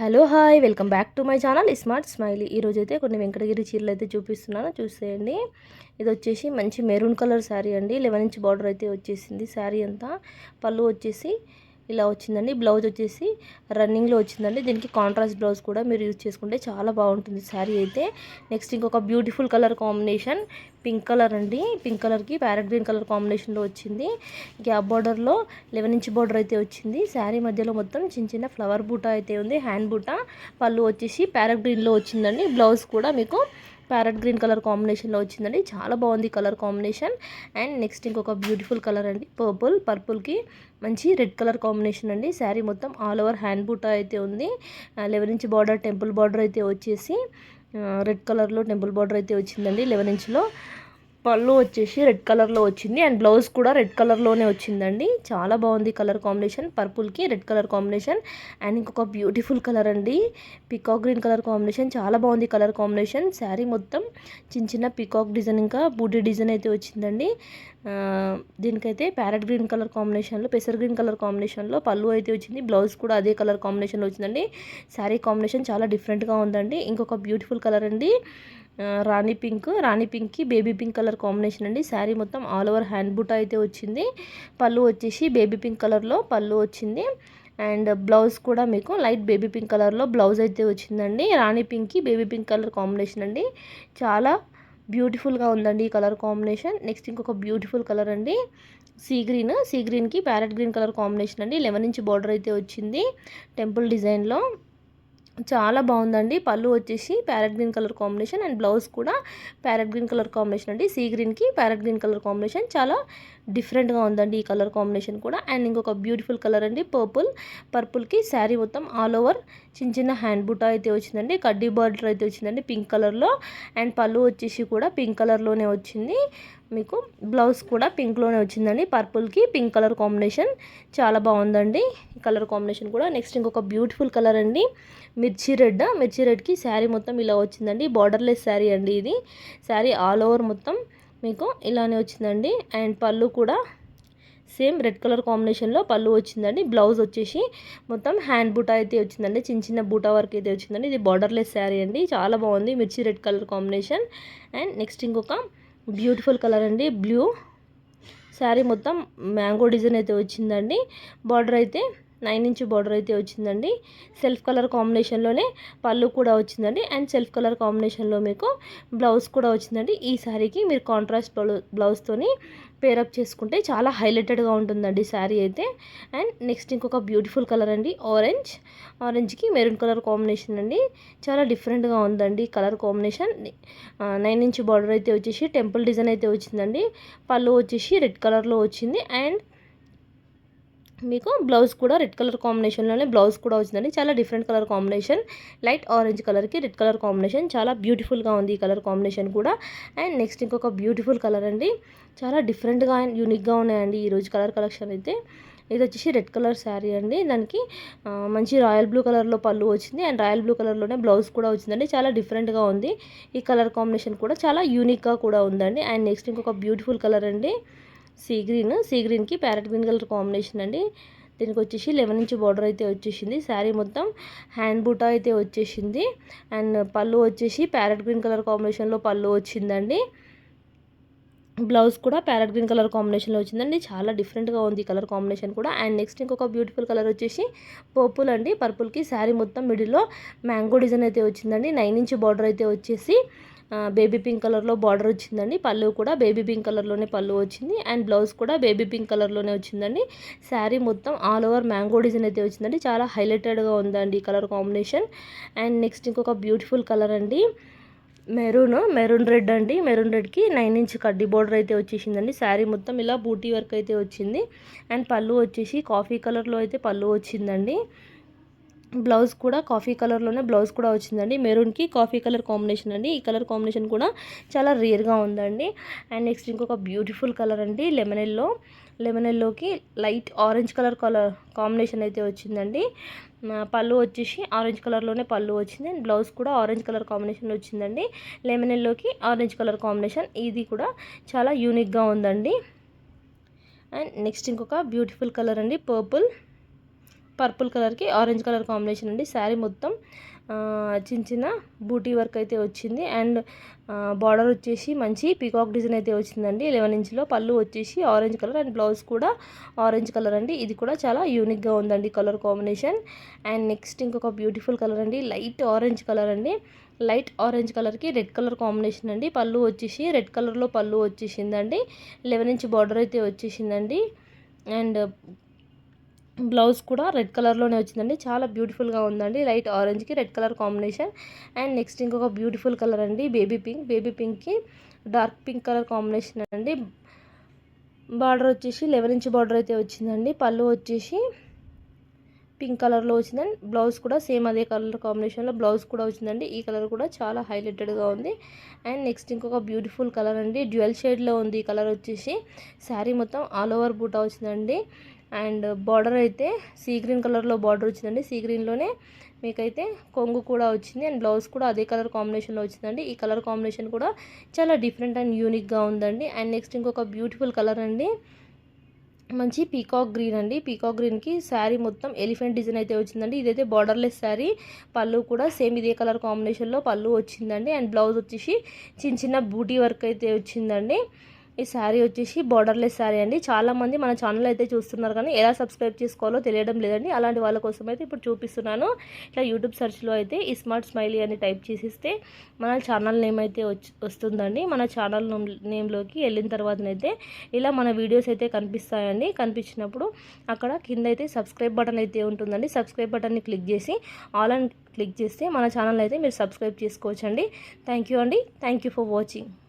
Hello hi welcome back to my channel smart smiley. ఈరోజు అయితే కొన్ని వెంకటగిరి చీరలు అయితే చూపిస్తున్నాను చూసేయండి. ఇది వచ్చేసి మంచి మెరూన్ కలర్ శారీ అండి. లెవెన్ ఇంచ్ బార్డర్ అయితే వచ్చేసింది శారీ అంతా. పళ్ళు వచ్చేసి ఇలా వచ్చిందండి. బ్లౌజ్ వచ్చేసి రన్నింగ్లో వచ్చిందండి. దీనికి కాంట్రాస్ట్ బ్లౌజ్ కూడా మీరు యూజ్ చేసుకుంటే చాలా బాగుంటుంది శారీ అయితే. నెక్స్ట్ ఇంకొక beautiful colour combination pink colour అండి. పింక్ కలర్కి ప్యారెట్ గ్రీన్ కలర్ కాంబినేషన్లో వచ్చింది. గ్యాప్ బార్డర్లో లెవెన్ ఇంచ్ బార్డర్ అయితే వచ్చింది. శారీ మధ్యలో మొత్తం చిన్న చిన్న ఫ్లవర్ బూటా అయితే ఉంది. హ్యాండ్ బూటా. పళ్ళు వచ్చేసి ప్యారెట్ గ్రీన్లో వచ్చిందండి. బ్లౌజ్ కూడా మీకు ప్యారెట్ గ్రీన్ కలర్ కాంబినేషన్లో వచ్చిందండి. చాలా బాగుంది కలర్ కాంబినేషన్. అండ్ నెక్స్ట్ ఇంకొక బ్యూటిఫుల్ కలర్ అండి పర్పుల్. పర్పుల్కి మంచి రెడ్ కలర్ కాంబినేషన్ అండి. శారీ మొత్తం ఆల్ ఓవర్ హ్యాండ్ బూటా అయితే ఉంది. Eleven inch border temple border అయితే వచ్చేసి రెడ్ కలర్లో టెంపుల్ బార్డర్ అయితే వచ్చిందండి లెవెన్ ఇంచ్లో. పళ్ళు వచ్చేసి రెడ్ కలర్లో వచ్చింది అండ్ బ్లౌజ్ కూడా రెడ్ కలర్లోనే వచ్చిందండి. చాలా బాగుంది కలర్ కాంబినేషన్. పర్పుల్కి రెడ్ కలర్ కాంబినేషన్ అండ్ ఇంకొక బ్యూటిఫుల్ కలర్ అండి. Peacock green colour combination. చాలా బాగుంది కలర్ కాంబినేషన్. శారీ మొత్తం చిన్న చిన్న పికాక్ డిజైన్ ఇంకా బూటీ డిజైన్ అయితే వచ్చిందండి. దీనికైతే ప్యారెట్ గ్రీన్ కలర్ కాంబినేషన్లో పెసర్ గ్రీన్ కలర్ కాంబినేషన్లో పళ్ళు అయితే వచ్చింది. బ్లౌజ్ కూడా అదే కలర్ కాంబినేషన్లో వచ్చిందండి. శారీ కాంబినేషన్ చాలా డిఫరెంట్గా ఉందండి. ఇంకొక బ్యూటిఫుల్ కలర్ అండి. రాణి పింక్. రాణి పింక్కి బేబీ పింక్ కలర్ కాంబినేషన్ అండి. శారీ మొత్తం ఆల్ ఓవర్ హ్యాండ్ బుట్ట అయితే వచ్చింది. పళ్ళు వచ్చేసి బేబీ పింక్ కలర్లో పళ్ళు వచ్చింది. అండ్ బ్లౌజ్ కూడా మీకు లైట్ బేబీ పింక్ కలర్లో బ్లౌజ్ అయితే వచ్చిందండి. రాణి పింక్కి బేబీ పింక్ కలర్ కాంబినేషన్ అండి. చాలా బ్యూటిఫుల్గా ఉందండి ఈ కలర్ కాంబినేషన్. నెక్స్ట్ ఇంకొక బ్యూటిఫుల్ కలర్ అండి. Sea green. సీ గ్రీన్కి ప్యారెట్ గ్రీన్ కలర్ కాంబినేషన్ అండి. లెవెన్ ఇంచ్ బార్డర్ అయితే వచ్చింది టెంపుల్ డిజైన్లో. చాలా బాగుందండి. పళ్ళు వచ్చేసి parrot green colour combination and blouse కూడా ప్యారెట్ గ్రీన్ కలర్ కాంబినేషన్ అండి. సీ గ్రీన్కి ప్యారెట్ గ్రీన్ కలర్ కాంబినేషన్ చాలా డిఫరెంట్గా ఉందండి ఈ కలర్ కాంబినేషన్ కూడా. అండ్ ఇంకొక బ్యూటిఫుల్ కలర్ అండి పర్పుల్. పర్పుల్కి శారీ మొత్తం ఆల్ ఓవర్ చిన్న చిన్న హ్యాండ్ బుటా అయితే వచ్చిందండి. కడ్డీ బార్డర్ అయితే వచ్చిందండి పింక్ కలర్లో. అండ్ పళ్ళు వచ్చేసి కూడా పింక్ కలర్లోనే వచ్చింది. మీకు బ్లౌజ్ కూడా పింక్లోనే వచ్చిందండి. పర్పుల్కి పింక్ కలర్ కాంబినేషన్ చాలా బాగుందండి. ఈ కలర్ కాంబినేషన్ కూడా. నెక్స్ట్ ఇంకొక బ్యూటిఫుల్ కలర్ అండి మిర్చి రెడ్. మిర్చి రెడ్కి శారీ మొత్తం ఇలా వచ్చిందండి. బార్డర్లెస్ శారీ అండి ఇది. శారీ ఆల్ ఓవర్ మొత్తం మీకు ఇలానే వచ్చిందండి. అండ్ పళ్ళు కూడా సేమ్ రెడ్ కలర్ కాంబినేషన్లో పళ్ళు వచ్చిందండి. బ్లౌజ్ వచ్చేసి మొత్తం హ్యాండ్ బూటా అయితే వచ్చిందండి. చిన్న చిన్న బూటా వర్క్ అయితే వచ్చిందండి. ఇది బార్డర్లెస్ శారీ అండి. చాలా బాగుంది. Mirchi red colour combination. And next ఇంకొక బ్యూటిఫుల్ కలర్ అండి. బ్లూ శారీ మొత్తం మ్యాంగో డిజైన్ అయితే వచ్చిందండి. బార్డర్ అయితే నైన్ ఇంచ్ బార్డర్ అయితే వచ్చిందండి. సెల్ఫ్ కలర్ కాంబినేషన్లోనే పళ్ళు కూడా వచ్చిందండి. అండ్ సెల్ఫ్ కలర్ కాంబినేషన్లో మీకు బ్లౌజ్ కూడా వచ్చిందండి. ఈ శారీకి మీరు కాంట్రాస్ట్ బ్లౌ బ్లౌజ్తోని పేరప్ చేసుకుంటే చాలా హైలైటెడ్గా ఉంటుందండి శారీ అయితే. అండ్ నెక్స్ట్ ఇంకొక బ్యూటిఫుల్ కలర్ అండి ఆరెంజ్. ఆరెంజ్కి మెరూన్ కలర్ కాంబినేషన్ అండి. చాలా డిఫరెంట్గా ఉందండి colour combination. Nine inch border అయితే వచ్చేసి టెంపుల్ డిజైన్ అయితే వచ్చిందండి. పళ్ళు వచ్చేసి రెడ్ కలర్లో వచ్చింది. అండ్ మీకు బ్లౌజ్ కూడా రెడ్ కలర్ కాంబినేషన్లోనే బ్లౌజ్ కూడా వచ్చిందండి. చాలా different colour combination. Light orange కలర్కి రెడ్ కలర్ కాంబినేషన్. చాలా బ్యూటిఫుల్గా ఉంది ఈ కలర్ కాంబినేషన్ కూడా. అండ్ నెక్స్ట్ ఇంకొక బ్యూటిఫుల్ కలర్ అండి. చాలా డిఫరెంట్గా అండ్ యూనిక్గా ఉన్నాయండి ఈరోజు కలర్ కలెక్షన్ అయితే. ఇది వచ్చేసి రెడ్ కలర్ శారీ అండి. దానికి మంచి రాయల్ బ్లూ కలర్లో పళ్ళు వచ్చింది. అండ్ రాయల్ బ్లూ కలర్లోనే బ్లౌజ్ కూడా వచ్చిందండి. చాలా డిఫరెంట్గా ఉంది. ఈ కలర్ కాంబినేషన్ కూడా చాలా యూనిక్గా కూడా ఉందండి. అండ్ నెక్స్ట్ ఇంకొక బ్యూటిఫుల్ కలర్ అండి. Sea green. సీ గ్రీన్కి ప్యారెట్ గ్రీన్ కలర్ కాంబినేషన్ అండి. దీనికి వచ్చేసి లెవెన్ ఇంచ్ బార్డర్ అయితే వచ్చేసింది. శారీ మొత్తం హ్యాండ్ బూటా అయితే వచ్చేసింది. అండ్ పళ్ళు వచ్చేసి ప్యారెట్ గ్రీన్ కలర్ కాంబినేషన్లో పళ్ళు వచ్చిందండి. బ్లౌజ్ కూడా ప్యారెట్ గ్రీన్ కలర్ కాంబినేషన్లో వచ్చిందండి. చాలా డిఫరెంట్గా ఉంది కలర్ కాంబినేషన్ కూడా. అండ్ నెక్స్ట్ ఇంకొక బ్యూటిఫుల్ కలర్ వచ్చేసి పర్పుల్ అండి. పర్పుల్కి శారీ మొత్తం మిడిల్లో మ్యాంగో డిజైన్ అయితే వచ్చిందండి. నైన్ ఇంచ్ బార్డర్ అయితే వచ్చేసి బేబీ పింక్ కలర్లో బార్డర్ వచ్చిందండి. పళ్ళు కూడా బేబీ పింక్ కలర్లోనే పళ్ళు వచ్చింది. అండ్ బ్లౌజ్ కూడా బేబీ పింక్ కలర్లోనే వచ్చిందండి. శారీ మొత్తం ఆల్ ఓవర్ మ్యాంగో డిజైన్ అయితే వచ్చిందండి. చాలా హైలైటెడ్గా ఉందండి ఈ కలర్ కాంబినేషన్ అండ్ నెక్స్ట్ ఇంకొక బ్యూటిఫుల్ కలర్ అండి. మెరూన్ మెరూన్ రెడ్ అండి. మెరూన్ రెడ్కి నైన్ ఇంచ్ కడ్డీ బోర్డర్ అయితే వచ్చేసిందండి. శారీ మొత్తం ఇలా బూటీ వర్క్ అయితే వచ్చింది. అండ్ పళ్ళు వచ్చేసి కాఫీ కలర్లో అయితే పళ్ళు వచ్చిందండి. బ్లౌజ్ కూడా కాఫీ కలర్లోనే బ్లౌజ్ కూడా వచ్చిందండి. మెరూన్కి కాఫీ కలర్ కాంబినేషన్ అండి. ఈ కలర్ కాంబినేషన్ కూడా చాలా రేర్గా ఉందండి. అండ్ నెక్స్ట్ ఇంకొక బ్యూటిఫుల్ కలర్ అండి లెమన్ ఎల్లో. లెమన్ ఎల్లోకి light orange colour colour combination అయితే వచ్చిందండి. పళ్ళు వచ్చేసి ఆరెంజ్ కలర్లోనే పళ్ళు వచ్చింది. అండ్ బ్లౌజ్ కూడా ఆరెంజ్ కలర్ కాంబినేషన్ వచ్చిందండి. లెమన్ ఎల్లోకి ఆరెంజ్ కలర్ కాంబినేషన్. ఇది కూడా చాలా యూనిక్గా ఉందండి. అండ్ నెక్స్ట్ ఇంకొక బ్యూటిఫుల్ కలర్ అండి పర్పుల్. పర్పుల్ కలర్కి ఆరెంజ్ కలర్ కాంబినేషన్ అండి. శారీ మొత్తం చిన్న చిన్న బూటీ వర్క్ అయితే వచ్చింది. అండ్ బార్డర్ వచ్చేసి మంచి పీకాక్ డిజైన్ అయితే వచ్చిందండి. లెవెన్ ఇంచ్లో పళ్ళు వచ్చేసి ఆరెంజ్ కలర్ అండ్ బ్లౌజ్ కూడా ఆరెంజ్ కలర్ అండి. ఇది కూడా చాలా యూనిక్గా ఉందండి కలర్ కాంబినేషన్. అండ్ నెక్స్ట్ ఇంకొక బ్యూటిఫుల్ కలర్ అండి లైట్ ఆరెంజ్ కలర్ అండి. లైట్ ఆరెంజ్ కలర్కి రెడ్ కలర్ కాంబినేషన్ అండి. పళ్ళు వచ్చేసి రెడ్ కలర్లో పళ్ళు వచ్చేసిందండి. లెవెన్ ఇంచ్ బార్డర్ అయితే వచ్చేసిందండి. అండ్ బ్లౌజ్ కూడా రెడ్ కలర్లోనే వచ్చిందండి. చాలా బ్యూటిఫుల్గా ఉందండి. Light ఆరెంజ్కి red colour combination. And next ఇంకొక బ్యూటిఫుల్ కలర్ అండి బేబీ పింక్. బేబీ పింక్కి డార్క్ పింక్ కలర్ కాంబినేషన్ అండి. బార్డర్ వచ్చేసి లెవెన్ ఇంచ్ బార్డర్ అయితే వచ్చిందండి. పళ్ళు వచ్చేసి పింక్ కలర్లో వచ్చిందండి. బ్లౌజ్ కూడా సేమ్ అదే కలర్ కాంబినేషన్లో బ్లౌజ్ కూడా వచ్చిందండి. ఈ కలర్ కూడా చాలా హైలైటెడ్గా ఉంది. అండ్ నెక్స్ట్ ఇంకొక బ్యూటిఫుల్ కలర్ అండి. డ్యూయల్ షేడ్లో ఉంది ఈ కలర్ వచ్చేసి. శారీ మొత్తం ఆల్ ఓవర్ బూటా వచ్చిందండి. అండ్ బార్డర్ అయితే సీ గ్రీన్ కలర్లో బార్డర్ వచ్చిందండి. సీ గ్రీన్లోనే మీకైతే కొంగు కూడా వచ్చింది అండ్ బ్లౌజ్ కూడా అదే కలర్ కాంబినేషన్లో వచ్చిందండి. ఈ కలర్ కాంబినేషన్ కూడా చాలా డిఫరెంట్ అండ్ యూనిక్గా ఉందండి. అండ్ నెక్స్ట్ ఇంకొక బ్యూటిఫుల్ కలర్ అండి. మంచి పీకాక్ గ్రీన్ అండి. పీకాక్ గ్రీన్కి శారీ మొత్తం ఎలిఫెంట్ డిజైన్ అయితే వచ్చిందండి. ఇదైతే బార్డర్లెస్ శారీ. పళ్ళు కూడా సేమ్ ఇదే కలర్ కాంబినేషన్లో పళ్ళు వచ్చిందండి. అండ్ బ్లౌజ్ వచ్చేసి చిన్న చిన్న బూటీ వర్క్ అయితే వచ్చిందండి. ఈ శారీ వచ్చేసి బార్డర్లెస్ శారీ అండి. చాలామంది మన ఛానల్ అయితే చూస్తున్నారు కానీ ఎలా సబ్స్క్రైబ్ చేసుకోవాలో తెలియడం లేదండి. అలాంటి వాళ్ళ కోసం అయితే ఇప్పుడు చూపిస్తున్నాను. ఇట్లా యూట్యూబ్ సెర్చ్లో అయితే ఈ స్మార్ట్ స్మైలీ అని టైప్ చేసిస్తే మన ఛానల్ నేమ్ అయితే వచ్చి వస్తుందండి. మన ఛానల్ నేమ్లోకి వెళ్ళిన తర్వాతనైతే ఇలా మన వీడియోస్ అయితే కనిపిస్తాయండి. కనిపించినప్పుడు అక్కడ కింద అయితే సబ్స్క్రైబ్ బటన్ అయితే ఉంటుందండి. సబ్స్క్రైబ్ బటన్ని క్లిక్ చేసి ఆల్ అండ్ క్లిక్ చేస్తే మన ఛానల్ అయితే మీరు సబ్స్క్రైబ్ చేసుకోవచ్చండి. థ్యాంక్ యూ అండి. Thank you for watching